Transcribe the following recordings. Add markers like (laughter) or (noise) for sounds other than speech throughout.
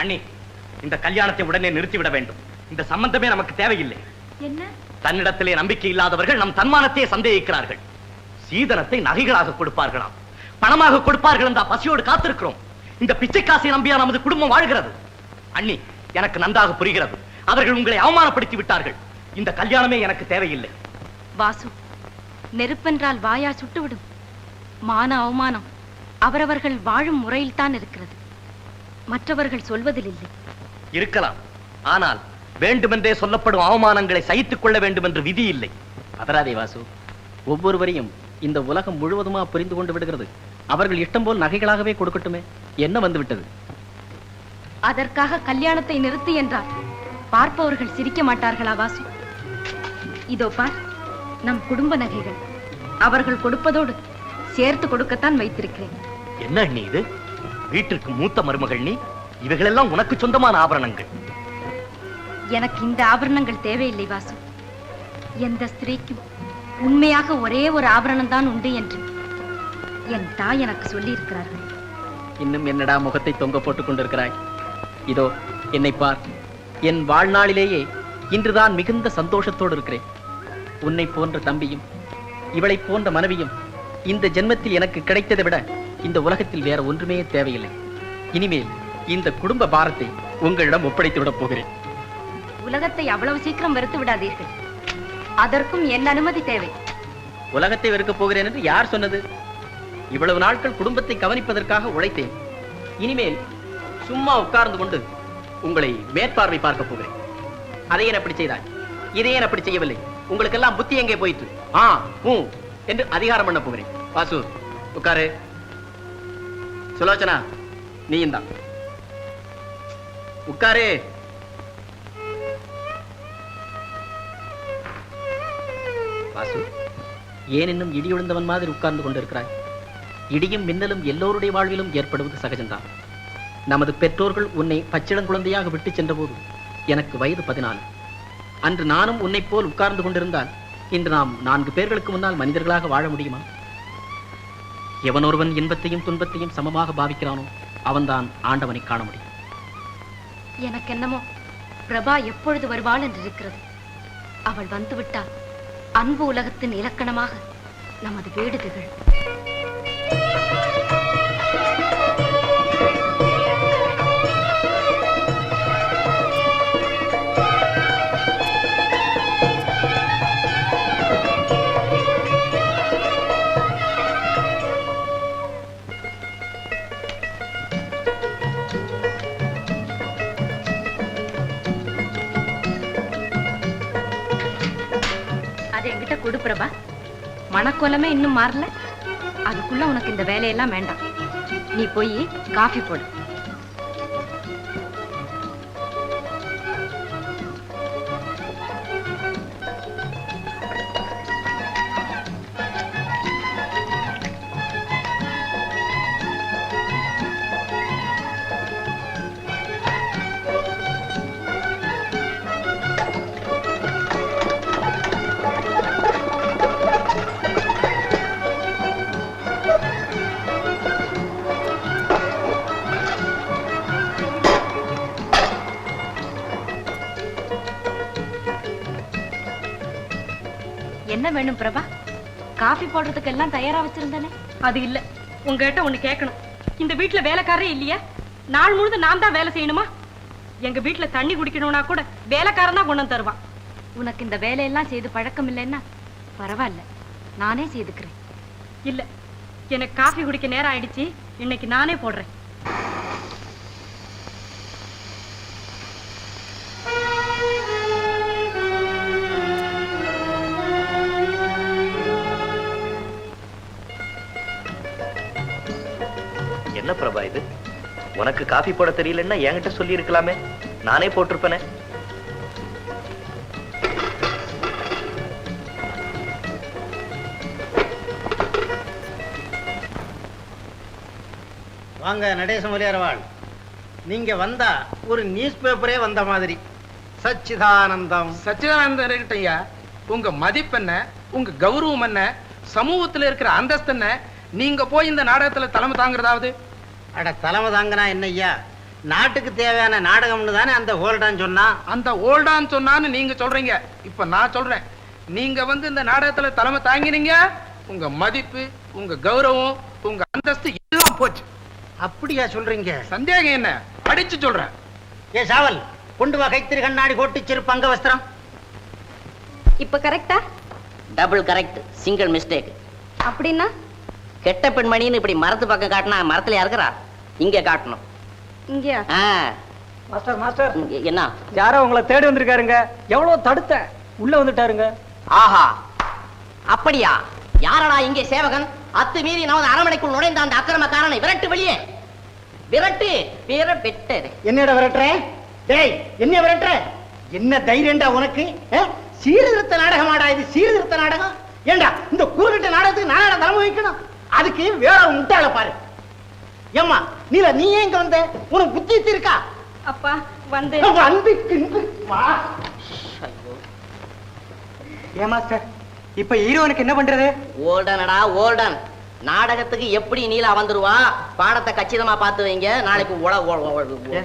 அண்ணி இந்த கல்யாணத்தை உடனே நிறுத்திவிட வேண்டும். இந்த சம்பந்தமே நமக்கு தேவையில்லை. என்ன? தன்னிடத்திலே நம்பிக்கை இல்லாதவர்கள் நம் தன்மானத்தையே சந்தேகிக்கிறார்கள். சீதனத்தை நகைகளாக கொடுப்பார்களாம். பணமாக கொடுப்பார்கள் என்ற பசியோடு காத்திருக்கிறோம். இந்த பிச்சை காசை நம்பியா நமது குடும்பம் வாழ்கிறது? அண்ணி எனக்கு நன்றாக புரிகிறது. அவர்கள் உங்களை அவமானப்படுத்தி விட்டார்கள். இந்த கல்யாணமே எனக்கு தேவையில்லை. வாசு நெருப்பென்றால் வாயா சுட்டுவிடும். மான அவமானம் அவரவர்கள் வாழும் முறையில் தான் இருக்கிறது. மற்றவர்கள் சொல்வதில் இல்லை இருக்கலாம். ஆனால் வேண்டுமென்றே சொல்லப்படும் அவமானங்களை சகித்துக் கொள்ள வேண்டும் என்று விதி இல்லை. பதறாதே வாசு ஒவ்வொருவரையும் இந்த உலகம் முழுவதுமா புரிந்து கொண்டு விடுகிறது. அவர்கள் இஷ்டம் போல் நகைகளாகவே கொடுக்கட்டுமே. என்ன வந்து விட்டது அதற்காக கல்யாணத்தை நிறுத்து என்றார். பார்ப்பவர்கள் சிரிக்க மாட்டார்களா வாசு? இதோ பார் நம் குடும்ப நகைகள். அவர்கள் கொடுப்பதோடு சேர்த்து கொடுக்கத்தான் வைத்திருக்கிறேன். என்ன அண்ணி இது? வீட்டிற்கு மூத்த மருமகள் நீ? இவைகளெல்லாம் உனக்கு சொந்தமான ஆபரணங்கள். எனக்கு இந்த ஆபரணங்கள் தேவையில்லை வாசு. எந்த ஸ்திரீக்கும் உண்மையாக ஒரே ஒரு ஆபரணம் தான் உண்டு என்று என் தாய் எனக்கு சொல்லி இருக்கிறார்கள் இன்னும் என்னடா முகத்தை தொங்க போட்டுக் கொண்டிருக்கிறாய்? இதோ என்னை பார். என் வாழ்நாளிலேயே இன்றுதான் மிகுந்த சந்தோஷத்தோடு இருக்கிறேன். உன்னை போன்ற தம்பியும் இவளைப் போன்ற மனைவியும் இந்த ஜென்மத்தில் எனக்கு கிடைத்ததை விட இந்த உலகத்தில் வேற ஒன்றுமே தேவையில்லை. இனிமேல் இந்த குடும்ப பாரத்தை உங்களிடம் ஒப்படைத்து விடப் போகிறேன். உலகத்தை அவ்வளவு சீக்கிரம் வெறுத்து விடாதீர்கள். அதற்கும் என் அனுமதி தேவை. உலகத்தை வெறுக்கப் போகிறேன் என்று யார் சொன்னது? இவ்வளவு நாட்கள் குடும்பத்தை கவனிப்பதற்காக உழைத்தேன். இனிமேல் சும்மா உட்கார்ந்து கொண்டு உங்களை மேற்பார்வை பார்க்க போகிறேன். அதை ஏன் அப்படி செய்தாய்? இதை ஏன் அப்படி செய்யவில்லை? உங்களுக்கெல்லாம் புத்தி எங்கே போயிற்று? ஆ ஊ என்று அதிகாரம் பண்ண போகிறேன். வாசு உட்காரு. சுலோச்சனா நீயும் தான் உட்காரு. வாசு ஏன் இன்னும் இடி விழுந்தவன் மாதிரி உட்கார்ந்து கொண்டிருக்கிறாய்? இடியும் மின்னலும் எல்லோருடைய வாழ்விலும் ஏற்படுவது சகஜம்தான். நமது பெற்றோர்கள் உன்னை பச்சிளங்குழந்தையாக விட்டு சென்றபோது எனக்கு வயது பதினாலு. அன்று நானும் உன்னைப் போல் உட்கார்ந்து கொண்டிருந்தால் இன்று நாம் நான்கு பேர்களுக்கு முன்னால் மனிதர்களாக வாழ முடியுமா? எவனொருவன் இன்பத்தையும் துன்பத்தையும் சமமாக பாவிக்கிறானோ அவன்தான் ஆண்டவனை காண முடியும். எனக்கு என்னமோ பிரபா எப்பொழுது வருவாள் என்று இருக்கிறது அவள் வந்துவிட்டால் அன்பு உலகத்தின் இலக்கணமாக நமது வீடு திகழும். மனக்கோலமே இன்னும் மாறல. அதுக்குள்ள உனக்கு இந்த வேலையெல்லாம் வேண்டாம். நீ போய் காஃபி போடு. வேணும் பிரபா. காஃபி போடுறதுக்கு எல்லாம் தயாரா வச்சிருந்தேனே. அது இல்ல. உங்ககிட்ட ஒண்ணு கேட்கணும் இந்த வீட்ல வேலைக்காரரே இல்லையா? நாள் முழுதும் நான் தான் வேலை செய்யணுமா? எங்க வீட்ல தண்ணி குடிக்கணும்னா கூட வேலைக்காரன் தான் கொண்டு வந்து தருவான். உனக்கு இந்த வேலையெல்லாம் செய்து பழக்கம் இல்லைன்னா பரவாயில்ல. நானே செய்துக்கிறேன். இல்ல. எனக்கு காஃபி குடிக்க நேரம் ஆயிடுச்சு. இன்னைக்கு நானே போடுறேன். என்ன பிரபா இது? உனக்கு காஃபி போட தெரியலன்னா என்கிட்ட சொல்லி இருக்கலாமே நானே போட்டிருப்பேனே. வாங்க நடேச முதலியாரவாள் நீங்க வந்தா ஒரு நியூஸ் பேப்பரே வந்த மாதிரி. சச்சிதானந்தம். சச்சிதானந்தம் இருக்கட்டும் ஐயா உங்க மதிப்பு என்ன? உங்க கௌரவம் என்ன? சமூகத்துல இருக்கிற அந்தஸ்து என்ன? நீங்க போய் இந்த நாடகத்துல தலைமை தாங்குறதாவது? அட தலைமை தாங்கனா என்ன ஐயா? நாட்டுக்கு தேவையான நாடகம்னு தானே அந்த ஹோல்டான் சொன்னான் அந்த ஓல்டான்னு சொன்னான்னு நீங்க சொல்றீங்க. இப்ப நான் சொல்றேன். நீங்க வந்து இந்த நாடகத்துல தலைமை தாங்கினீங்க உங்க மதிப்பு உங்க கௌரவம் உங்க அந்தஸ்து எல்லாம் போச்சு. அப்படியா சொல்றீங்க? சந்தேகம் என்ன? அடிச்சு சொல்றேன். ஏ சாவல் கொண்டு வா கைத்திரி கண்ணாடி கோட்டு செருப்பு அங்க வஸ்திரம். இப்ப கரெக்டா டபுள் கரெக்ட் சிங்கிள் மிஸ்டேக் அப்படின்னா? கெட்ட பெண்மணின்னு இப்படி மரத்து பக்கம் காட்டினா மரத்துல இருக்கிறா? இங்க காட்டணும். இங்கயா? ஆ, மாஸ்டர் மாஸ்டர். இங்க என்ன? யாரோ உங்களை தேடி வந்திருக்காருங்க. எவ்வளவு தடுத்த? உள்ள வந்துட்டாருங்க. ஆஹா. அப்படியா? யாரடா இங்கே சேவகன்? அத்து மீறி நமது அரண்மனைக்குள் நுழைந்த அந்த அக்கிரமக்காரனை விரட்டு வெளியே. விரட்டு வீர வெட்டரு என்னடா விரட்டுற? டேய் என்ன விரட்டுற? என்ன தைரியம்டா உனக்கு? சீர்திருத்த நாடகமாடா இது சீர்திருத்த நாடகம். ஏண்டா இந்த குறுகிட்ட நாடகத்துக்கு நானடா தலைமை வைக்கணும். அதுக்கு வேற முட்டாள பாரு. ஏம்மா நீல நீ ஏன் இங்க வந்த? உனக்கு புத்தி இருக்கா? அப்பா வந்து அன்புக்கு இன்பு. வா ஏமாஸ்டர் இப்ப ஹீரோனுக்கு என்ன பண்றது? ஓல்டனடா ஓல்டன் நாடகத்துக்கு எப்படி நீலா வந்துருவா? பாடத்தை கச்சிதமா பார்த்து வைங்க. நாளைக்கு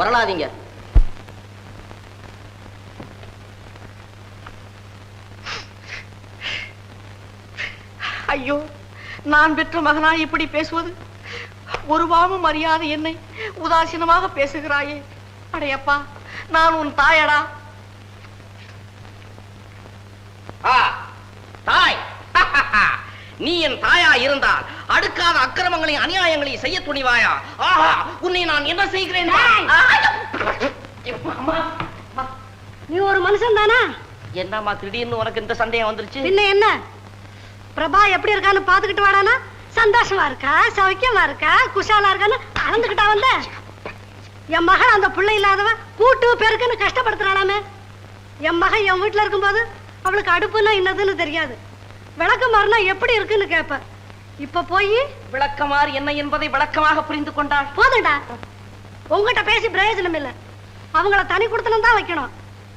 உரளாதீங்க. ஐயோ நான் பெற்ற மகனா இப்படி பேசுவது? ஒரு பாவம் அறியாத என்னை உதாசீனமாக பேசுகிறாயே. அடையப்பா நான் உன் தாயடா. தாய். (laughs) நீ என் தாயா இருந்தால் அடுக்காத அக்கிரமங்களையும் அநியாயங்களையும் செய்ய துணிவாயா? ஆஹா உன்னை நான் என்ன செய்கிறேன்? நீ ஒரு மனுஷன் தானா? என்னம்மா திடீர்னு உனக்கு இந்த சந்தேகம் வந்துருச்சு? பின்ன என்ன? பிரபா எப்படி இருக்கான்னு பாத்துக்கிட்டு வாடானா? சந்தோஷமா இருக்கா? சௌக்கியமா இருக்கா? குஷாலா இருக்கான்னு அளந்துக்கிட்டா வந்த? என் மகன் அந்த பிள்ளை இல்லாதவன் கூட்டு பெருக்குன்னு கஷ்டப்படுத்துறாளாமே. என் மகன் என் வீட்டுல இருக்கும்போது அவளுக்கு அடுப்புன்னா என்னதுன்னு தெரியாது. விளக்கு மாறினா எப்படி இருக்குன்னு கேப்ப. இப்ப போய் விளக்கமாறு என்ன என்பதை விளக்கமாக புரிந்து கொண்டாள். போதும்டா. உங்ககிட்ட பேசி பிரயோஜனம் இல்ல. அவங்கள தனி கொடுத்தனும் தான் வைக்கணும்.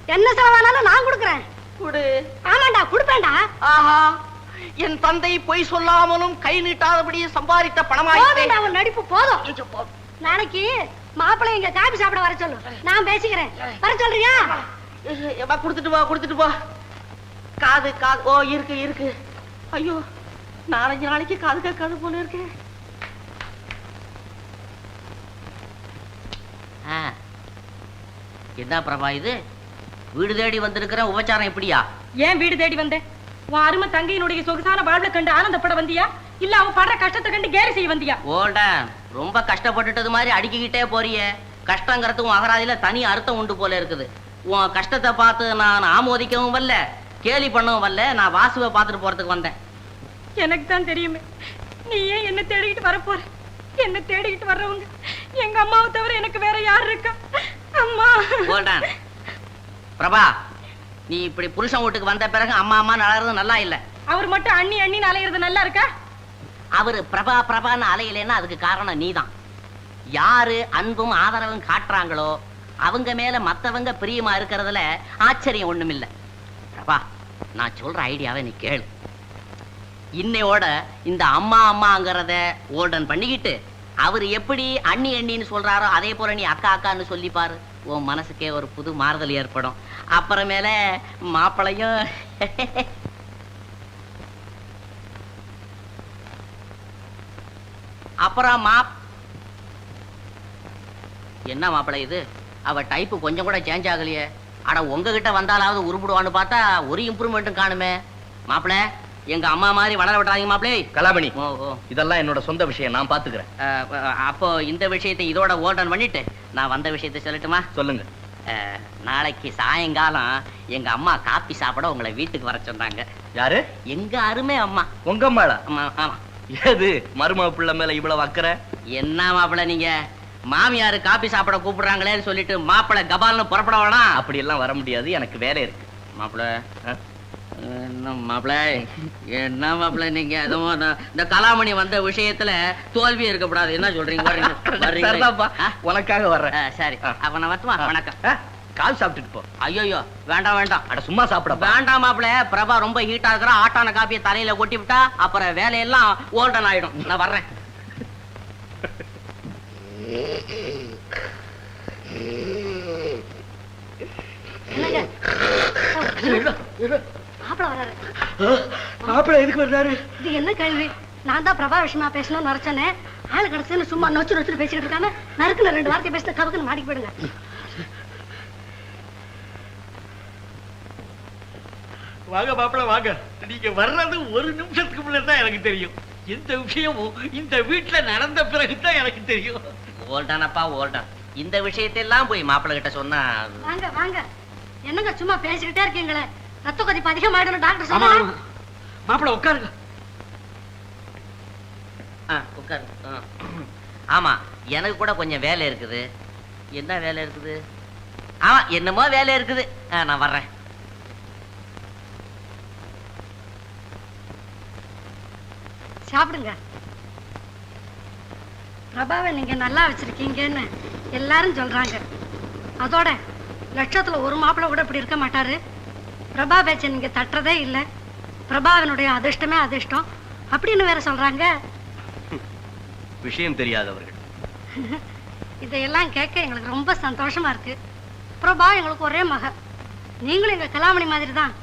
என்ன செலவானாலும் நான் கொடுக்குறேன். கொடு. ஆமாண்டா கொடுப்பேன்டா. ஆஹா. என் தந்தை பொய் சொல்லாமலும் கை நீட்டாதபடி சம்பாதித்த பணமாயிட்டே நடிப்பு போதும். நாளைக்கு மாப்பிள்ளை இங்க காபி சாப்பிட வர சொல்லு. நான் பேசிக்கிறேன். வர சொல்றியா? கொடுத்துட்டு வா கொடுத்துட்டு வா. காது காது. ஓ இருக்கு இருக்கு. ஐயோ நாலஞ்சு நாளைக்கு காது கேட்காது போல இருக்கு. ஆ. என்ன பிரபா இது? வீடு தேடி வந்திருக்கிற உபச்சாரம் எப்படியா? ஏன் வீடு தேடி வந்தேன்? உன் அருமை தங்கையினுடைய சொகுசான வாழ்வை கண்டு ஆனந்தப்பட வந்தியா? இல்ல அவன் படுற கஷ்டத்தை கண்டு கேலி செய்ய வந்தியா? ஓல்டன் ரொம்ப கஷ்டப்பட்டுட்டது மாதிரி அடிக்கிக்கிட்டே போறியே. கஷ்டங்கிறதுக்கு உன் அகராதியில தனி அர்த்தம் உண்டு போல இருக்குது. உன் கஷ்டத்தை பார்த்து நான் ஆமோதிக்கவும் வரல கேலி பண்ணவும் வரல நான் வாசுவை பார்த்துட்டு போறதுக்கு வந்தேன். எனக்கு தான் தெரியுமே. நீ ஏன் என்ன தேடிக்கிட்டு வர போற என்ன தேடிக்கிட்டு வர்றவங்க எங்க அம்மாவை தவிர எனக்கு வேற யார் இருக்கா? அம்மா. பிரபா நீ இப்படி புருஷன் வீட்டுக்கு வந்த பிறகு அம்மா அம்மா நலறது நல்லா இல்ல. அவர் மட்டும் அண்ணி அண்ணின்னு அலையிறது நல்லா இருக்கா? அவரு பிரபா பிரபான்னு அலையலைன்னா அதுக்கு காரணம் நீதான். யாரு அன்பும் ஆதரவும் காட்டுறாங்களோ அவங்க மேல மத்தவங்க பிரியமா இருக்கிறதுல ஆச்சரியம் ஒண்ணுமில்ல. பிரபா நான் சொல்ற ஐடியாவை நீ கேளு. இன்னையோட இந்த அம்மா அம்மாங்கிறத ஓல்டன் பண்ணிக்கிட்டு அவர் எப்படி அண்ணி அண்ணின்னு சொல்றாரோ அதே போல நீ அக்கா அக்கான்னு சொல்லி பாரு உன் மனசுக்கே ஒரு புது மாறுதல் ஏற்படும். அப்புறமேல மாப்பிளையும் அப்புறம் மாப் என்ன மாப்பிள்ளை இது? அவ டைப்பு கொஞ்சம் கூட சேஞ்ச் ஆகலையே. ஆனா உங்ககிட்ட வந்தாலாவது உருப்பிடுவான்னு பார்த்தா ஒரு இம்ப்ரூவ்மெண்ட்டும் காணுமே. மாப்பிள்ள எங்க அம்மா மாதிரி வளர விட்டாதீங்க மாப்பிள்ளை. கலாமணி இதெல்லாம் என்னோட சொந்த விஷயம் நான் பாத்துக்கிறேன். அப்போ இந்த விஷயத்தை இதோட ஓல்டன் பண்ணிட்டு நான் வந்த விஷயத்தை சொல்லட்டுமா? சொல்லுங்க. நாளைக்கு சாயங்காலம் எங்க அம்மா காப்பி சாப்பிட உங்களை வீட்டுக்கு வர சொன்னாங்க. யாரு? எங்க அருமை அம்மா. உங்க அம்மாளா? ஆமா ஆமா. ஏது மருமக பிள்ளை மேல இவ்வளவு அக்கறை? என்ன மாப்பிள நீங்க? மாமியார் காப்பி சாப்பிட கூப்பிடுறாங்களேன்னு சொல்லிட்டு மாப்பிள கபால்னு புறப்பட வேணாம். அப்படி எல்லாம் வர முடியாது எனக்கு வேலை இருக்கு. மாப்பிள ஆ? என்ன மாப்பிள? என்ன மாப்பிள நீங்க? ஏதோ இந்த- கலாமணி வந்த விஷயத்துல தோல்வி இருக்கக்கூடாது. என்ன சொல்றீங்க? உனக்காக வர்றேன். சரி. அப்ப நான் வரட்டுமா. வணக்கம். கால் சாப்பிட்டுட்டு போ. ஐயோ வேண்டாம் வேண்டாம். அட சும்மா சாப்பிட வேண்டாம் மாப்பிள. பிரபா ரொம்ப ஹீட்டா இருக்கிறா ஆட்டான காப்பியை தலையில கொட்டி விட்டா அப்புறம் வேலையெல்லாம் ஓல்டன் ஆயிடும். நான் வர்றேன். என்னங்க? மாப்பிள்ள வராரு. மாப்பிள்ள எதுக்கு வர்றாரு? இது என்ன கேள்வி? நான் தான் பிரபா விஷயமா பேசணும்னு நினைச்சேனே. ஆளு கிடச்சுன்னு சும்மா நொச்சு நொச்சு பேசிக்கிட்டு இருக்காம நறுக்குன்னு ரெண்டு வார்த்தை பேசிட்டு கவுக்குன்னு மாடிக்கு போயிடுங்க வாங்க மாப்பிள வாங்க. நீங்க வர்றது ஒரு நிமிஷத்துக்கு முன்னாடி தான் எனக்கு தெரியும். எந்த விஷயமும் இந்த வீட்டுல நடந்த பிறகுதான் எனக்கு தெரியும். ஓல்டானப்பா ஓல்டான் இந்த விஷயத்தெல்லாம் போய் மாப்பிள்ளை கிட்ட சொன்னா வாங்க வாங்க. என்னங்க சும்மா பேசிக்கிட்டே இருக்கீங்களே? ரத்த கொதிப்பு அதிகமாயிடும் டாக்டர் சொன்னாங்க மாப்பிள உட்காருங்க. ஆ, உட்காரு. ஆமா எனக்கு கூட கொஞ்சம் வேலை இருக்குது. என்ன வேலை இருக்குது? ஆமா என்னமோ வேலை இருக்குது. நான் வர்றேன். சாப்பிடுங்க. பிரபாவை நீங்க நல்லா வச்சிருக்கீங்கன்னு எல்லாரும் சொல்றாங்க. அதோட லட்சத்துல ஒரு மாப்பிள்ளை கூட இப்படி இருக்க மாட்டாரு. பிரபா பேச்சை நீங்க தட்டுறதே இல்லை. பிரபாவினுடைய அதிர்ஷ்டமே அதிர்ஷ்டம். அப்படின்னு வேற சொல்றாங்க. விஷயம் தெரியாதவர்கள். (laughs) இதையெல்லாம் கேட்க எங்களுக்கு ரொம்ப சந்தோஷமா இருக்கு. பிரபா எங்களுக்கு ஒரே மக நீங்களும் எங்க கலாமணி மாதிரி தான்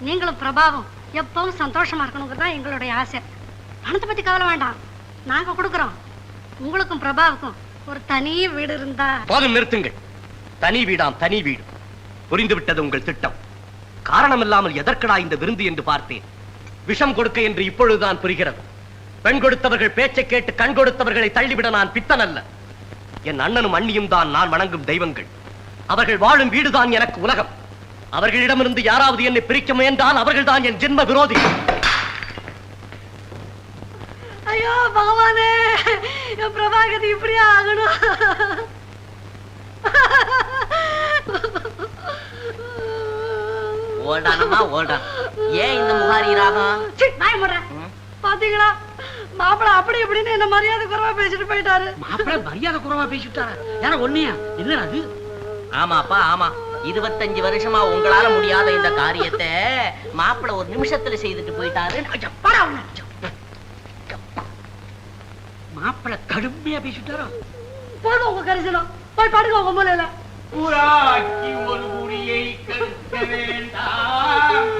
நீங்களும் பிரபாவும் எப்பவும் சந்தோஷமா இருக்கணுங்கிறது தான் எங்களுடைய ஆசை. பணத்தை பத்தி கவலை வேண்டாம். நாங்க கொடுக்குறோம். உங்களுக்கும் பிரபாவுக்கும் ஒரு தனி வீடு இருந்தா போதும் நிறுத்துங்கள். தனி வீடாம் தனி வீடு. புரிந்து விட்டது உங்கள் திட்டம். காரணமில்லாமல் எதற்கடா இந்த விருந்து என்று பார்த்தேன்? விஷம் கொடுக்க என்று இப்பொழுதுதான் புரிகிறது. பெண் கொடுத்தவர்கள் பேச்சை கேட்டு கண் கொடுத்தவர்களை தள்ளிவிட நான் பித்தன் அல்ல என் அண்ணனும் அண்ணியும் தான் நான் வணங்கும் தெய்வங்கள். அவர்கள் வாழும் வீடுதான் எனக்கு உலகம். அவர்களிடமிருந்து யாராவது என்னை பிரிக்க முயன்றால் அவர்கள்தான் என் ஜென்ம விரோதி. ஐயோ பகவானே என் பிரபாகதி இப்படியே ஆகணும்? ஓல்டானம்மா ஓல்டான் ஏன் இந்த முகாரி ராகம்? சீ, நாய் முடுறேன். பாத்தீங்களா? மாப்பிள அப்படி இப்படின்னு என்ன மரியாதை குறைவா பேசிட்டு போயிட்டாரு. மாப்பிள மரியாதை குறைவா பேசிவிட்டாரா? யார ஒன்னையா என்ன அது ஆமாப்பா ஆமா. இருபத்தஞ்சு வருஷமா உங்களால முடியாத இந்த காரியத்தை மாப்பிள்ளை ஒரு நிமிஷத்துல செய்துட்டு போயிட்டாரு. மாப்பிள கடுமையா பேசிவிட்டாரா? போதும் உங்க கரிசனம். போய் படுங்க உங்க மூலையில. புறாக்கி ஒரு கவியை கருத்த வேண்டாம்.